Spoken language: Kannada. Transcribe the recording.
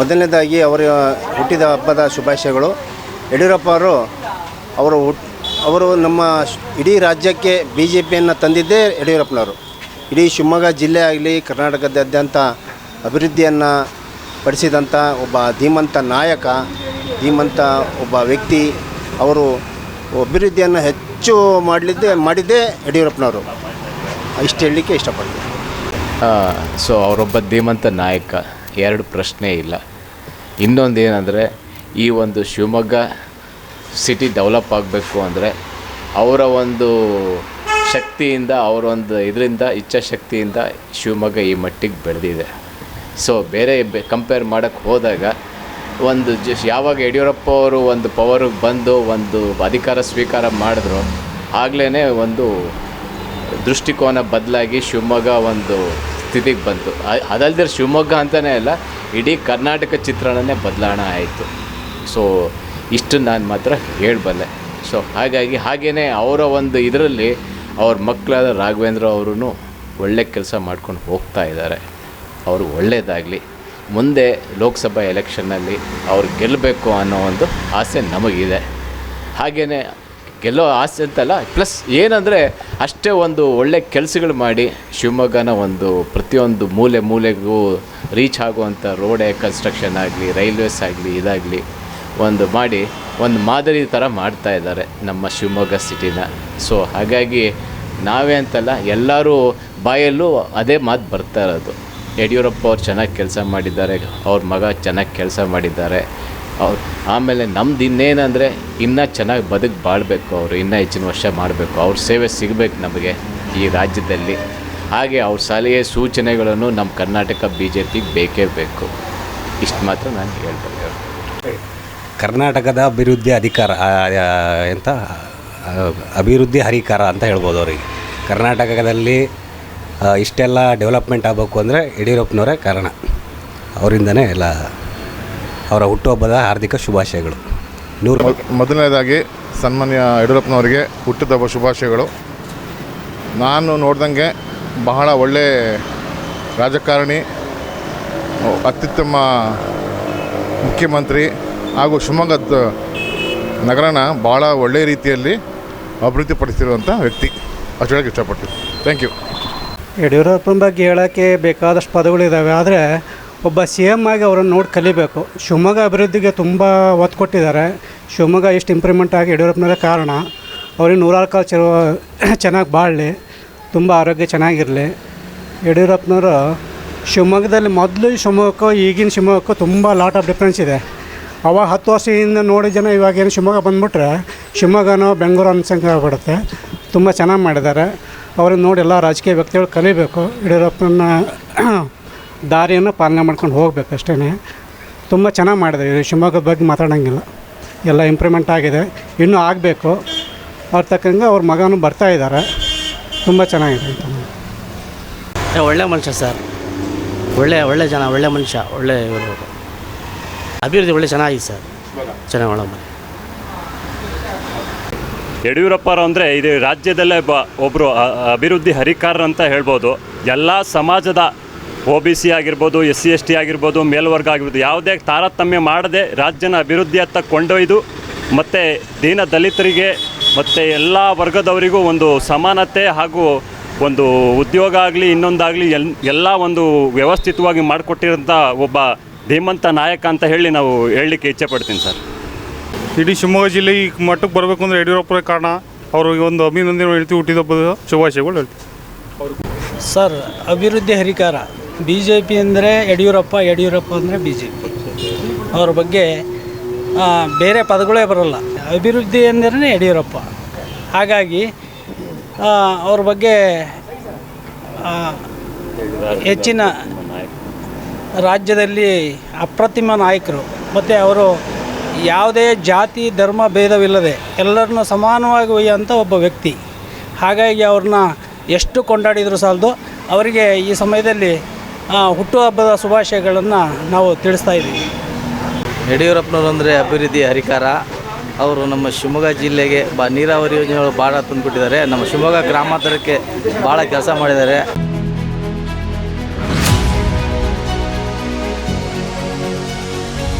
ಮೊದಲನೇದಾಗಿ ಅವರ ಹುಟ್ಟಿದ ಹಬ್ಬದ ಶುಭಾಶಯಗಳು. ಯಡಿಯೂರಪ್ಪ ಅವರು ಅವರು ಅವರು ನಮ್ಮ ಇಡೀ ರಾಜ್ಯಕ್ಕೆ ಬಿ ಜೆ ಪಿಯನ್ನು ತಂದಿದ್ದೇ ಯಡಿಯೂರಪ್ಪನವರು. ಇಡೀ ಶಿವಮೊಗ್ಗ ಜಿಲ್ಲೆ ಆಗಲಿ, ಕರ್ನಾಟಕದಾದ್ಯಂತ ಅಭಿವೃದ್ಧಿಯನ್ನು ಪಡಿಸಿದಂಥ ಒಬ್ಬ ಧೀಮಂತ ನಾಯಕ, ಧೀಮಂತ ಒಬ್ಬ ವ್ಯಕ್ತಿ, ಅವರು ಅಭಿವೃದ್ಧಿಯನ್ನು ಹೆಚ್ಚು ಮಾಡಲಿದ್ದೆ, ಮಾಡಿದ್ದೇ ಯಡಿಯೂರಪ್ಪನವರು. ಇಷ್ಟು ಹೇಳಲಿಕ್ಕೆ ಇಷ್ಟಪಡ್ತೀನಿ. ಸೊ ಅವರೊಬ್ಬ ಧೀಮಂತ ನಾಯಕ, ಎರಡು ಪ್ರಶ್ನೆ ಇಲ್ಲ. ಇನ್ನೊಂದು ಏನಂದರೆ ಈ ಒಂದು ಶಿವಮೊಗ್ಗ ಸಿಟಿ ಡೆವಲಪ್ ಆಗಬೇಕು ಅಂದರೆ, ಅವರ ಒಂದು ಶಕ್ತಿಯಿಂದ ಅವರೊಂದು ಇದರಿಂದ, ಇಚ್ಛಾಶಕ್ತಿಯಿಂದ ಶಿವಮೊಗ್ಗ ಈ ಮಟ್ಟಿಗೆ ಬೆಳೆದಿದೆ. ಸೊ ಬೇರೆ ಕಂಪೇರ್ ಮಾಡೋಕ್ಕೆ ಹೋದಾಗ, ಒಂದು ಜ, ಯಾವಾಗ ಯಡಿಯೂರಪ್ಪ ಅವರು ಒಂದು ಪವರಿಗೆ ಬಂದು, ಒಂದು ಅಧಿಕಾರ ಸ್ವೀಕಾರ ಮಾಡಿದ್ರು ಆಗಲೇ ಒಂದು ದೃಷ್ಟಿಕೋನ ಬದಲಾಗಿ ಶಿವಮೊಗ್ಗ ಒಂದು ಸ್ಥಿತಿಗೆ ಬಂತು. ಅದಲ್ಲದೆ ಶಿವಮೊಗ್ಗ ಅಂತಲೇ ಅಲ್ಲ ಇಡೀ ಕರ್ನಾಟಕ ಚಿತ್ರಣನೇ ಬದಲಾವಣೆ ಆಯಿತು. ಸೊ ಇಷ್ಟು ನಾನು ಮಾತ್ರ ಹೇಳಬಲ್ಲೆ. ಸೊ ಹಾಗಾಗಿ ಹಾಗೆಯೇ ಅವರ ಒಂದು ಇದರಲ್ಲಿ ಅವ್ರ ಮಕ್ಕಳಾದ ರಾಘವೇಂದ್ರ ಅವರು ಒಳ್ಳೆ ಕೆಲಸ ಮಾಡ್ಕೊಂಡು ಹೋಗ್ತಾ ಇದ್ದಾರೆ. ಅವರು ಒಳ್ಳೆಯದಾಗಲಿ ಮುಂದೆ ಲೋಕಸಭಾ ಎಲೆಕ್ಷನ್ನಲ್ಲಿ ಅವ್ರು ಗೆಲ್ಲಬೇಕು ಅನ್ನೋ ಒಂದು ಆಸೆ ನಮಗಿದೆ. ಹಾಗೆಯೇ ಗೆಲ್ಲೋ ಆಸೆ ಅಂತಲ್ಲ? ಪ್ಲಸ್ ಏನಂದರೆ ಅಷ್ಟೇ ಒಂದು ಒಳ್ಳೆ ಕೆಲಸಗಳು ಮಾಡಿ ಶಿವಮೊಗ್ಗನ ಒಂದು ಪ್ರತಿಯೊಂದು ಮೂಲೆ ಮೂಲೆಗೂ ರೀಚ್ ಆಗುವಂಥ ರೋಡೇ ಕನ್ಸ್ಟ್ರಕ್ಷನ್ ಆಗಲಿ ರೈಲ್ವೇಸ್ ಆಗಲಿ, ಇದಾಗಲಿ ಒಂದು ಮಾಡಿ ಒಂದು ಮಾದರಿ ಥರ ಮಾಡ್ತಾ ಇದ್ದಾರೆ ನಮ್ಮ ಶಿವಮೊಗ್ಗ ಸಿಟಿನ ಸೊ ಹಾಗಾಗಿ ನಾವೇ ಅಂತಲ್ಲ, ಎಲ್ಲರೂ ಬಾಯಲ್ಲೂ ಅದೇ ಮಾತು ಬರ್ತಾ ಇರೋದು. ಯಡಿಯೂರಪ್ಪ ಅವ್ರು ಚೆನ್ನಾಗಿ ಕೆಲಸ ಮಾಡಿದ್ದಾರೆ, ಅವ್ರ ಮಗ ಚೆನ್ನಾಗಿ ಕೆಲಸ ಮಾಡಿದ್ದಾರೆ. ಅವ್ರು ಆಮೇಲೆ ನಮ್ದು ಇನ್ನೇನಂದರೆ ಇನ್ನೂ ಚೆನ್ನಾಗಿ ಬದುಕು ಬಾಳಬೇಕು ಅವರು, ಇನ್ನೂ ಹೆಚ್ಚಿನ ವರ್ಷ ಮಾಡಬೇಕು. ಅವ್ರ ಸೇವೆ ಸಿಗಬೇಕು ನಮಗೆ ಈ ರಾಜ್ಯದಲ್ಲಿ. ಹಾಗೆ ಅವ್ರ ಸಲಹೆ ಸೂಚನೆಗಳನ್ನು ನಮ್ಮ ಕರ್ನಾಟಕ ಬಿ ಜೆ ಪಿಗೆ ಬೇಕೇ ಬೇಕು. ಇಷ್ಟು ಮಾತ್ರ ನಾನು ಹೇಳ್ಬೋದು ಕರ್ನಾಟಕದ ಅಭಿವೃದ್ಧಿ ಅಧಿಕಾರ ಎಂತ? ಅಭಿವೃದ್ಧಿ ಹರಿಕಾರ ಅಂತ ಹೇಳ್ಬೋದು ಅವರಿಗೆ. ಕರ್ನಾಟಕದಲ್ಲಿ ಇಷ್ಟೆಲ್ಲ ಡೆವಲಪ್ಮೆಂಟ್ ಆಗಬೇಕು ಅಂದರೆ ಯಡಿಯೂರಪ್ಪನವರೇ ಕಾರಣ. ಅವರಿಂದನೇ ಎಲ್ಲ ಅವರ ಹುಟ್ಟುಹಬ್ಬದ ಹಾರ್ದಿಕ ಶುಭಾಶಯಗಳು. ನೂರು ಮೊದ್- ಮೊದಲನೇದಾಗಿ ಸನ್ಮಾನ್ಯ ಯಡಿಯೂರಪ್ಪನವರಿಗೆ ಹುಟ್ಟಿದಬ್ಬ ಶುಭಾಶಯಗಳು. ನಾನು ನೋಡ್ದಂಗೆ ಬಹಳ ಒಳ್ಳೆ ರಾಜಕಾರಣಿ ಅತ್ಯುತ್ತಮ ಮುಖ್ಯಮಂತ್ರಿ ಹಾಗೂ ಶಿವಮೊಗ್ಗದ ನಗರನ ಭಾಳ ಒಳ್ಳೆಯ ರೀತಿಯಲ್ಲಿ ಅಭಿವೃದ್ಧಿಪಡಿಸಿರುವಂಥ ವ್ಯಕ್ತಿ. ಅಷ್ಟು ಹೇಳಕ್ಕೆ ಇಷ್ಟಪಡ್ತೀನಿ. ಥ್ಯಾಂಕ್ ಯು ಯಡಿಯೂರಪ್ಪನ ಬಗ್ಗೆ ಹೇಳೋಕ್ಕೆ ಬೇಕಾದಷ್ಟು ಪದಗಳಿದ್ದಾವೆ ಆದರೆ ಒಬ್ಬ ಸಿ ಎಂ ಆಗಿ ಅವರನ್ನು ನೋಡಿ ಕಲಿಬೇಕು. ಶಿವಮೊಗ್ಗ ಅಭಿವೃದ್ಧಿಗೆ ತುಂಬ ಒತ್ತು ಕೊಟ್ಟಿದ್ದಾರೆ. ಶಿವಮೊಗ್ಗ ಎಷ್ಟು ಇಂಪ್ರೂವ್ಮೆಂಟ್ ಆಗಿ ಯಡಿಯೂರಪ್ಪನವರೇ ಕಾರಣ. ಅವ್ರಿಗೆ ನೂರಾರು ಕಾಲ ಚಲೋ ಚೆನ್ನಾಗಿ ಬಾಳಲಿ. ತುಂಬ ಆರೋಗ್ಯ ಚೆನ್ನಾಗಿರಲಿ. ಯಡಿಯೂರಪ್ಪನವರು ಶಿವಮೊಗ್ಗದಲ್ಲಿ ಮೊದಲು ಶಿವಮೊಗ್ಗಕ್ಕೂ, ಈಗಿನ ಶಿವಮೊಗ್ಗಕ್ಕೂ ತುಂಬ ಲಾಟ್ ಆಫ್ ಡಿಫ್ರೆನ್ಸ್ ಇದೆ. ಅವಾಗ ಹತ್ತು ವರ್ಷದಿಂದ ನೋಡಿದ ಜನ ಇವಾಗ ಏನು ಶಿವಮೊಗ್ಗ ಬಂದುಬಿಟ್ರೆ ಶಿವಮೊಗ್ಗನೋ ಬೆಂಗಳೂರು ಅನ್ಸಂಗ ಆಗ್ಬಿಡುತ್ತೆ. ತುಂಬ ಚೆನ್ನಾಗಿ ಮಾಡಿದ್ದಾರೆ. ಅವ್ರನ್ನ ನೋಡಿ ಎಲ್ಲ ರಾಜಕೀಯ ವ್ಯಕ್ತಿಗಳು ಕಲಿಬೇಕು. ಯಡಿಯೂರಪ್ಪನ ದಾರಿಯನ್ನು ಪಾಲನೆ ಮಾಡ್ಕೊಂಡು ಹೋಗ್ಬೇಕು ಅಷ್ಟೇ ತುಂಬ ಚೆನ್ನಾಗಿ ಮಾಡಿದ್ದಾರೆ ಶಿವಮೊಗ್ಗದ ಬಗ್ಗೆ ಮಾತಾಡೋಂಗಿಲ್ಲ. ಎಲ್ಲ ಇಂಪ್ರೂವ್ಮೆಂಟ್ ಆಗಿದೆ. ಇನ್ನೂ ಆಗಬೇಕು. ಅವ್ರ ತಕ್ಕಂಗೆ ಅವ್ರ ಮಗನೂ ಬರ್ತಾ ಇದ್ದಾರೆ. ತುಂಬ ಚೆನ್ನಾಗಿದೆ ಅಂತ ಏ, ಒಳ್ಳೆ ಮನುಷ್ಯ ಸರ್. ಒಳ್ಳೆ ಒಳ್ಳೆ ಜನ ಒಳ್ಳೆ ಮನುಷ್ಯ ಒಳ್ಳೆ ಇರ್ಬೇಕು ಅಭಿವೃದ್ಧಿ ಒಳ್ಳೆ ಚೆನ್ನಾಗಿದೆ ಸರ್. ಚೆನ್ನಾಗಿ ಒಳ್ಳೆ ಮನೆ. ಯಡಿಯೂರಪ್ಪರು ಅಂದರೆ ಇದು ರಾಜ್ಯದಲ್ಲೇ ಬ ಒಬ್ಬರು ಅಭಿವೃದ್ಧಿ ಹರಿಕಾರ ಅಂತ ಹೇಳ್ಬೋದು. ಎಲ್ಲ ಸಮಾಜದ ಒ ಬಿ ಸಿ ಆಗಿರ್ಬೋದು ಎಸ್ ಸಿ ಎಸ್ ಟಿ ಆಗಿರ್ಬೋದು ಮೇಲ್ವರ್ಗ ಆಗಿರ್ಬೋದು ಯಾವುದೇ ತಾರತಮ್ಯ ಮಾಡದೆ ರಾಜ್ಯನ ಅಭಿವೃದ್ಧಿಯತ್ತ ಕೊಂಡೊಯ್ದು ಮತ್ತು ದೀನ ದಲಿತರಿಗೆ ಮತ್ತು ಎಲ್ಲ ವರ್ಗದವರಿಗೂ ಒಂದು ಸಮಾನತೆ ಹಾಗೂ ಒಂದು ಉದ್ಯೋಗ ಆಗಲಿ ಇನ್ನೊಂದಾಗಲಿ ಎಲ್ ಎಲ್ಲ ಒಂದು ವ್ಯವಸ್ಥಿತವಾಗಿ ಮಾಡಿಕೊಟ್ಟಿರೋಂಥ ಒಬ್ಬ ಧೀಮಂತ ನಾಯಕ ಅಂತ ಹೇಳಿ ನಾವು ಹೇಳಲಿಕ್ಕೆ ಇಚ್ಛೆ ಪಡ್ತೀನಿ ಸರ್. ಇಡೀ ಶಿವಮೊಗ್ಗ ಜಿಲ್ಲೆ ಈ ಮಟ್ಟಕ್ಕೆ ಬರಬೇಕು ಅಂದರೆ ಯಡಿಯೂರಪ್ಪರೇ ಕಾರಣ. ಅವ್ರಿಗೆ ಒಂದು ಅಭಿನಂದನೆ ಹೇಳ್ತೀವಿ ಹುಟ್ಟಿದ ಶುಭಾಶಯಗಳು ಹೇಳ್ತೀವಿ. ಸರ್ ಅಭಿವೃದ್ಧಿ ಹರಿಕಾರ. ಬಿ ಜೆ ಪಿ ಅಂದರೆ ಯಡಿಯೂರಪ್ಪ ಯಡಿಯೂರಪ್ಪ ಅಂದರೆ ಬಿ ಜೆ ಪಿ ಅವ್ರ ಬಗ್ಗೆ ಬೇರೆ ಪದಗಳೇ ಬರೋಲ್ಲ. ಅಭಿವೃದ್ಧಿ ಎಂದರೇ ಯಡಿಯೂರಪ್ಪ. ಹಾಗಾಗಿ ಅವ್ರ ಬಗ್ಗೆ ಹೆಚ್ಚಿನ ರಾಜ್ಯದಲ್ಲಿ ಅಪ್ರತಿಮ ನಾಯಕರು. ಮತ್ತು ಅವರು ಯಾವುದೇ ಜಾತಿ, ಧರ್ಮ, ಭೇದವಿಲ್ಲದೆ ಎಲ್ಲರನ್ನೂ ಸಮಾನವಾಗಿ ಒಯ್ಯೋಂಥ ಒಬ್ಬ ವ್ಯಕ್ತಿ. ಹಾಗಾಗಿ ಅವ್ರನ್ನ ಎಷ್ಟು ಕೊಂಡಾಡಿದರೂ ಸಾಲದು. ಅವರಿಗೆ ಈ ಸಮಯದಲ್ಲಿ ಹುಟ್ಟುಹಬ್ಬದ ಶುಭಾಶಯಗಳನ್ನು ನಾವು ತಿಳಿಸ್ತಾ ಇದ್ದೀವಿ. ಯಡಿಯೂರಪ್ಪನವರು ಅಂದರೆ ಅಭಿವೃದ್ಧಿ ಹರಿಕಾರ. ಅವರು ನಮ್ಮ ಶಿವಮೊಗ್ಗ ಜಿಲ್ಲೆಗೆ ಬ ನೀರಾವರಿ ಯೋಜನೆಗಳು ಭಾಳ ತಂದುಬಿಟ್ಟಿದ್ದಾರೆ ನಮ್ಮ ಶಿವಮೊಗ್ಗ ಗ್ರಾಮಾಂತರಕ್ಕೆ ಭಾಳ ಕೆಲಸ ಮಾಡಿದ್ದಾರೆ.